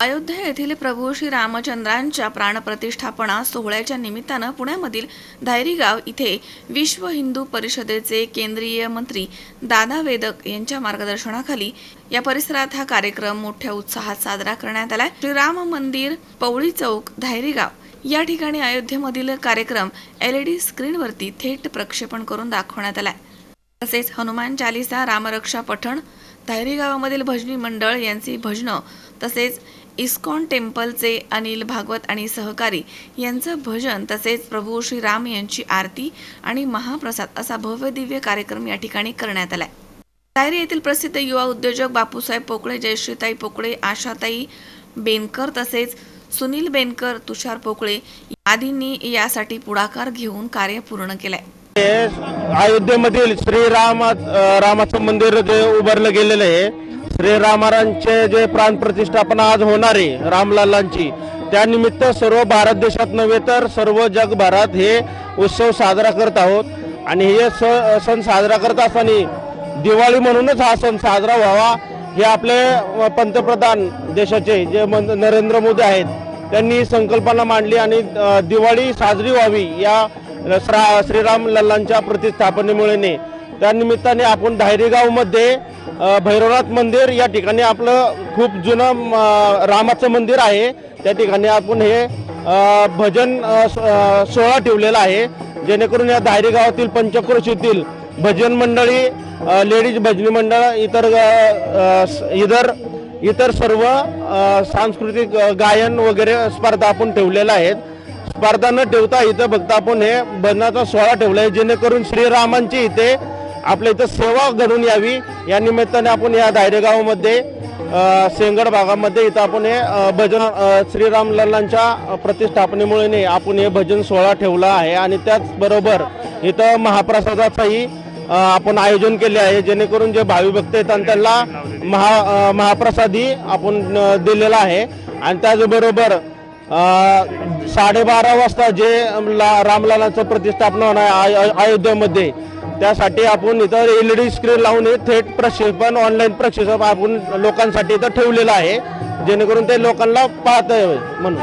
अयोध्या येथील प्रभू श्री रामचंद्रांच्या प्राणप्रतिष्ठापना सोहळ्याच्या निमित्तानं पुण्यामधील धायरीगाव इथे विश्व हिंदू परिषदेचे केंद्रीय मंत्री दादा वेदक यांच्या मार्गदर्शनाखाली या परिसरात हा कार्यक्रम मोठ्या उत्साहात साजरा करण्यात आलाय. श्रीराम मंदिर पवळी चौक धायरीगाव या ठिकाणी अयोध्येमधील कार्यक्रम एलईडी स्क्रीनवरती थेट प्रक्षेपण करून दाखवण्यात आलाय. तसेच हनुमान चालिसा रामरक्षा पठण धायरी गावामधील भजनी मंडळ यांची भजनं तसेच इस्कॉन टेम्पलचे अनिल भागवत आणि सहकारी यांचं भजन तसेच प्रभू श्री राम यांची आरती आणि महाप्रसाद असा भव्य दिव्य कार्यक्रम या ठिकाणी करण्यात आलाय. डायरी येथील प्रसिद्ध युवा उद्योजक बापूसाहेब पोकळे जयश्रीताई पोकळे आशाताई बेनकर तसेच सुनील बेनकर तुषार पोकळे आदींनी यासाठी पुढाकार घेऊन कार्य पूर्ण केलंय. हे अयोध्येमधील श्रीराम रामाचं मंदिर जे उभारलं गेलेलं आहे श्री रामारांचे जे प्राण प्रतिष्ठापना आज होणार आहे रामलालांची त्यानिमित्त सर्व भारत देशात नव्हे तर सर्व जगभरात हे उत्सव साजरा करत आहोत. आणि हे स- सण साजरा करत असताना दिवाळी म्हणूनच हा सण साजरा व्हावा हे आपले पंतप्रधान देशाचे जे नरेंद्र मोदी आहेत त्यांनी ही संकल्पना मांडली आणि दिवाळी साजरी व्हावी या श्रा श्रीराम लल्लांच्या प्रतिस्थापनेमुळे त्यानिमित्ताने आपण धायरीगावमध्ये भैरवनाथ मंदिर या ठिकाणी आपलं खूप जुनं रामाचं मंदिर आहे. त्या ठिकाणी आपण हे भजन सोहळा ठेवलेला आहे. जेणेकरून या धायरी गावातील पंचक्रोशीतील भजन मंडळी लेडीज भजनी मंडळ इतर इतर इतर सर्व सांस्कृतिक गायन वगैरे स्पर्धा आपण ठेवलेल्या आहेत. स्पर्धा न ठेवता इथं फक्त आपण हे भजनाचा सोहळा ठेवला आहे. जेणेकरून श्रीरामांची इथे आपल्या इथं सेवा घडून यावी. या निमित्ताने आपण या दायरेगावमध्ये सेंगड भागामध्ये इथं आपण हे भजन श्रीराम लल्लांच्या प्रतिष्ठापनेमुळे आपण हे भजन सोहळा ठेवला आहे. आणि त्याचबरोबर इथं महाप्रसादाचाही आपण आयोजन केले आहे. जेणेकरून जे भावी भक्त येतात त्यांना महा अ, महाप्रसादी आपण दिलेला आहे. आणि त्याचबरोबर साडेबारा वाजता जे ला- रामलालाचं प्रतिष्ठापना होणार आहे आय- अयोध्येमध्ये त्यासाठी आपण इथं एल ई डी स्क्रीन लावून हे थेट प्रक्षेपण ऑनलाईन प्रक्षेपण आपण लोकांसाठी इथं ठेवलेलं आहे. जेणेकरून ते लोकांना पाहता यावे म्हणून.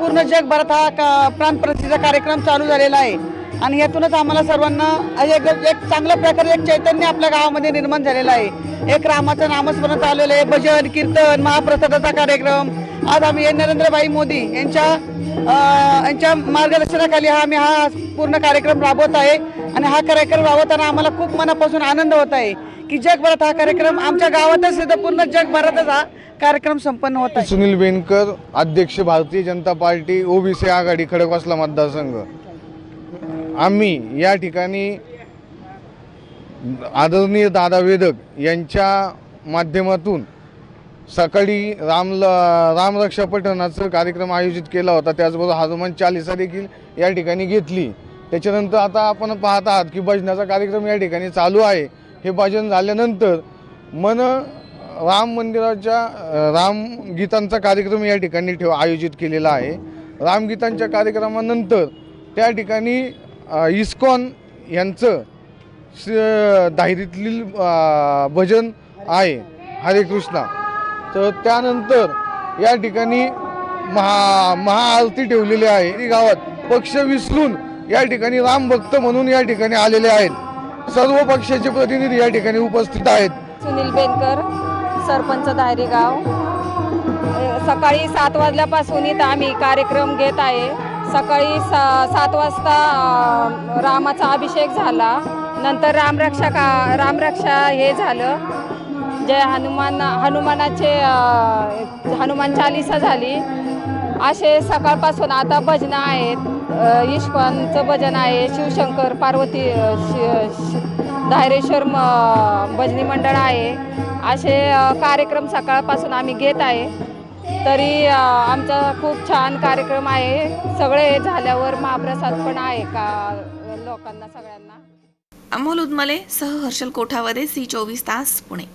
पूर्ण जगभरात हा का- प्रतिचा कार्यक्रम चालू झालेला आहे. आणि यातूनच आम्हाला सर्वांना एक एक चांगल्या प्रकारे एक चैतन्य आपल्या गावामध्ये निर्माण झालेलं आहे. एक रामाचं नामस्मरण चाललेलं आहे. भजन कीर्तन महाप्रसादाचा कार्यक्रम. आज आम्ही नरेंद्रभाई मोदी यांच्या यांच्या मार्गदर्शनाखाली हा आम्ही हा पूर्ण कार्यक्रम राबवत आहे. आणि हा कार्यक्रम राबवताना आम्हाला खूप मनापासून आनंद होत आहे की जगभरात हा कार्यक्रम आमच्या गावातच नाही तर पूर्ण जगभरातच हा कार्यक्रम संपन्न होत आहे. सुनील बेनकर अध्यक्ष भारतीय जनता पार्टी ओबीसी आघाडी खडकवासला मतदारसंघ. आम्ही या ठिकाणी आदरणीय दादा वेदक यांच्या माध्यमातून सकाळी राम रामरक्षा पठणाचं कार्यक्रम आयोजित केला होता. त्याचबरोबर हनुमान चालिसा देखील या ठिकाणी घेतली. त्याच्यानंतर आता आपण पाहत आहात की भजनाचा कार्यक्रम या ठिकाणी चालू आहे. हे भजन झाल्यानंतर मन राम मंदिराच्या रामगीतांचा कार्यक्रम या ठिकाणी ठेव आयोजित केलेला आहे. रामगीतांच्या कार्यक्रमानंतर त्या ठिकाणी इस्कॉन यांचं स- दाहिरीतील भजन आहे. हरे कृष्णा. तर त्यानंतर या ठिकाणी महा महाआरती ठेवलेली आहे. गावात पक्ष विसरून या ठिकाणी राम भक्त म्हणून या ठिकाणी आलेले आहेत. सर्व पक्षाचे प्रतिनिधी या ठिकाणी उपस्थित आहेत. सुनील बेनकर सरपंच दायरेगाव सकाळी सात वाजल्यापासून इथं आम्ही कार्यक्रम घेत आहे. सकाळी सा सात वाजता रामाचा अभिषेक झाला. नंतर रामरक्षा का रामरक्षा हे झालं. जय हनुमान हनुमानाचे हनुमान चालिसा झाली. असे सकाळपासून आता भजनं आहेत. इश्वांचं भजन आहे शिवशंकर पार्वती शि शि- धायरेश्वर म- भजनी मंडळ आहे. असे कार्यक्रम सकाळपासून आम्ही घेत आहे. तरी आमचा खूप छान कार्यक्रम आहे. सगळे झाल्यावर महाप्रसाद पण आहे का लोकांना सगळ्यांना? अमोल उदमले सह हर्षल कोठावदे सी चोवीस तास पुणे.